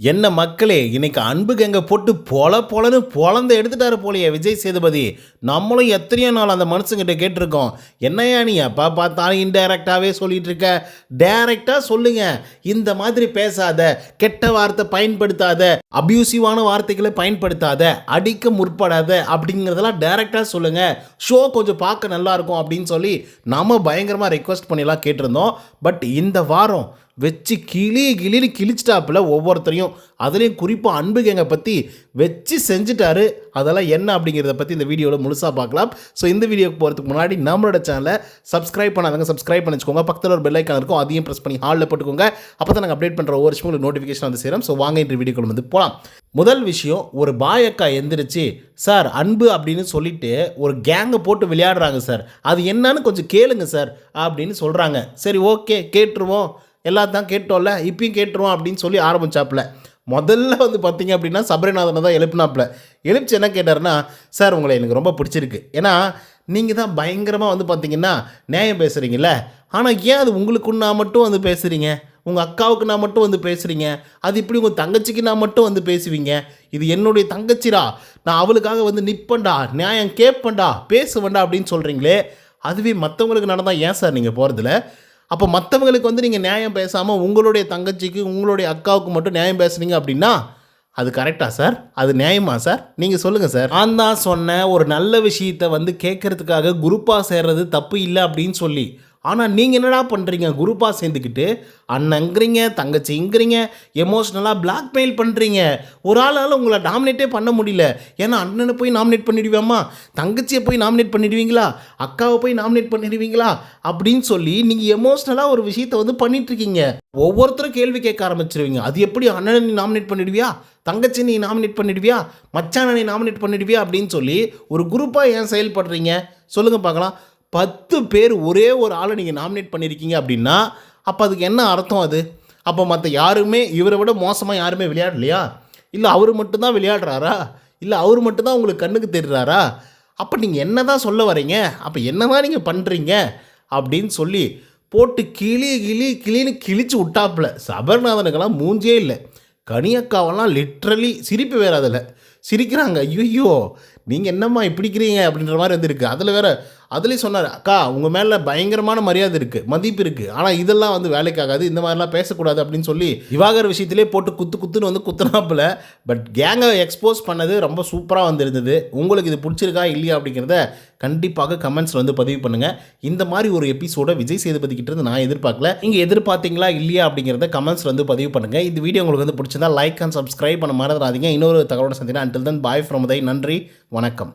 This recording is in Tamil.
என்ன மக்களே இன்னைக்கு அன்பு கங்க போட்டு பொல பொலன்னு பொலந்த எடுத்துட்டாரு போலையே விஜய் சேதுபதி. நம்மளும் எத்தனையோ நாள் அந்த மனுஷங்கிட்ட கேட்டிருக்கோம். என்னையா நீ அப்பா பார்த்தாலும் இன்டைரக்டாகவே சொல்லிட்டு இருக்க? டைரக்டாக சொல்லுங்க. இந்த மாதிரி பேசாத கெட்ட வார்த்தை பயன்படுத்தாத அப்யூசிவான வார்த்தைகளை பயன்படுத்தாத அடிக்க முற்படாத அப்படிங்கிறதெல்லாம் டைரக்டாக சொல்லுங்க. ஷோ கொஞ்சம் பார்க்க நல்லா இருக்கும் அப்படின்னு சொல்லி நாம பயங்கரமாக ரெக்வஸ்ட் பண்ணிலாம் கேட்டிருந்தோம். பட் இந்த வாரம் வச்சு கிளி கிளின்னு கிழிச்சிட்டாப்புல ஒவ்வொருத்தரையும். அதுலேயும் குறிப்பாக அன்பு கேங்கை பற்றி வச்சு செஞ்சுட்டாரு. அதெல்லாம் என்ன அப்படிங்கிறத பற்றி இந்த வீடியோவில் முழுசாக பார்க்கலாம். ஸோ இந்த வீடியோக்கு போகிறதுக்கு முன்னாடி நம்மளோட சேனலை சப்ஸ்கிரைப் பண்ணாதவங்க சப்ஸ்கிரைப் பண்ணிச்சுக்கோங்க. பக்கத்தில் ஒரு பெல் ஐக்கான் இருக்கும் அதையும் ப்ரெஸ் பண்ணி ஹாலில் போட்டுக்கோங்க. அப்போ தான் நாங்கள் அப்டேட் பண்ணுற ஒவ்வொரு விஷயம் நோட்டிஃபிகேஷன் வந்து சேரும். ஸோ வாங்க இன்று வீடியோக்குள்ள வந்து போகலாம் முதல் விஷயம் ஒரு பாயக்கா எந்திரிச்சு சார் அன்பு அப்படின்னு சொல்லிட்டு ஒரு கேங்கை போட்டு விளையாடுறாங்க சார். அது என்னன்னு கொஞ்சம் கேளுங்க சார் அப்படின்னு சொல்கிறாங்க சரி ஓகே கேட்டுருவோம். எல்லாத்தான் கேட்டோம்ல இப்பயும் கேட்டுருவோம் அப்படின்னு சொல்லி ஆரம்பிச்சாப்புல. முதல்ல வந்து பார்த்தீங்க அப்படின்னா சபரிநாதனை தான் எழுப்பினாப்புல. எழுப்பிச்சு என்ன கேட்டாருன்னா சார் உங்களை எனக்கு ரொம்ப பிடிச்சிருக்கு. ஏன்னா நீங்கள் தான் பயங்கரமாக வந்து பார்த்தீங்கன்னா நியாயம் பேசுகிறீங்கல்ல ஆனால் ஏன் அது உங்களுக்கு நான் மட்டும் வந்து பேசுகிறீங்க உங்கள் அக்காவுக்கு நான் மட்டும் வந்து பேசுகிறீங்க அது இப்படி உங்கள் தங்கச்சிக்கு நான் மட்டும் வந்து பேசுவீங்க? இது என்னுடைய தங்கச்சிடா. நான் அவளுக்காக வந்து நிற்பேன்டா நியாயம் கேட்பேன்டா பேசுவேன்டா அப்படின்னு சொல்கிறீங்களே அதுவே மற்றவங்களுக்கு நடந்தால் ஏன் சார் நீங்கள் போகிறதில்ல அப்போ மற்றவங்களுக்கு வந்து நீங்கள் நியாயம் பேசாமல் உங்களுடைய தங்கச்சிக்கு உங்களுடைய அக்காவுக்கு மட்டும் நியாயம் பேசுனீங்க அப்படின்னா அது கரெக்டா சார் அது நியாயமா சார் நீங்கள் சொல்லுங்கள் சார் நான் தான் சொன்ன ஒரு நல்ல விஷயத்தை வந்து கேட்கறதுக்காக குரூப்பாக சேர்றது தப்பு இல்லை அப்படின்னு சொல்லி. ஆனால் நீங்கள் என்னடா பண்ணுறீங்க குரூப்பாக சேர்ந்துக்கிட்டு அண்ணங்கிறீங்க தங்கச்சிங்கிறீங்க எமோஷ்னலாக பிளாக்மெயில் பண்ணுறீங்க ஒரு ஆளால் உங்களை டாமினேட்டே பண்ண முடியல. ஏன்னா அண்ணனை போய் நாமினேட் பண்ணிடுவேம்மா தங்கச்சியை போய் நாமினேட் பண்ணிடுவீங்களா? அக்காவை போய் நாமினேட் பண்ணிடுவீங்களா? அப்படின்னு சொல்லி நீங்கள் எமோஷ்னலாக ஒரு விஷயத்தை வந்து பண்ணிகிட்ருக்கீங்க ஒவ்வொருத்தரும் கேள்வி கேட்க ஆரம்பிச்சிருவீங்க. அது எப்படி அண்ணனை நீ நாமினேட் பண்ணிடுவியா? தங்கச்சி நீ நாமினேட் பண்ணிடுவியா? மச்சானை நீ நாமினேட் பண்ணிடுவியா? அப்படின்னு சொல்லி ஒரு குரூப்பாக ஏன் செயல்படுறீங்க? சொல்லுங்கள் பார்க்கலாம். பத்து பேர் ஒரே ஒரு ஆளை நீங்கள் நாமினேட் பண்ணியிருக்கீங்க அப்படின்னா அப்போ அதுக்கு என்ன அர்த்தம் அது? அப்போ மற்ற யாருமே இவரை விட மோசமாக யாருமே விளையாடலையா? இல்லை அவர் மட்டும்தான் விளையாடுறாரா? இல்லை அவர் மட்டும்தான் உங்களுக்கு கண்ணுக்கு தெரிகிறாரா அப்போ நீங்கள் என்ன தான் சொல்ல வரீங்க? அப்போ என்ன தான் நீங்கள் பண்ணுறீங்க அப்படின்னு சொல்லி போட்டு கிளி கிளி கிளின்னு கிழிச்சு விட்டாப்புல. சபர்நாதனுக்கெல்லாம் மூஞ்சே இல்லை. கனியக்காவெல்லாம் லிட்ரலி சிரிப்பு வேறு அதில். சிரிக்கிறாங்க ஐயோ நீங்கள் என்னம்மா இப்படிக்கிறீங்க அப்படின்ற மாதிரி வந்துருக்கு. அதில் வேற அதுலேயும் சொன்னார் அக்கா உங்கள் மேலே பயங்கரமான மரியாதை இருக்குது மதிப்பு இருக்குது ஆனால் இதெல்லாம் வந்து வேலைக்காகாது இந்த மாதிரிலாம் பேசக்கூடாது அப்படின்னு சொல்லி விவாகர விஷயத்திலே போட்டு குத்து குத்துன்னு வந்து குத்துனாப்பில். பட் கேங்கை எக்ஸ்போஸ் பண்ணது ரொம்ப சூப்பராக வந்திருந்தது. உங்களுக்கு இது பிடிச்சிருக்கா இல்லையா அப்படிங்கிறத கண்டிப்பாக கமெண்ட்ஸில் வந்து பதிவு பண்ணுங்கள் இந்த மாதிரி ஒரு எபிசோட விஜய் சேதுபதி இருந்து நான் எதிர்பார்க்கல. நீங்கள் எதிர்பார்த்தீங்களா இல்லையா அப்படிங்கிறத கமெண்ட்ஸில் வந்து பதிவு பண்ணுங்கள் இந்த வீடியோ உங்களுக்கு வந்து பிடிச்சிருந்தா லைக் அண்ட் சப்ஸ்கிரைப் பண்ண மறந்துடாதீங்க. இன்னொரு தகவலோட சந்தினா அண்டில் தன் பாய் ஃப்ரம் தை நன்றி வணக்கம்.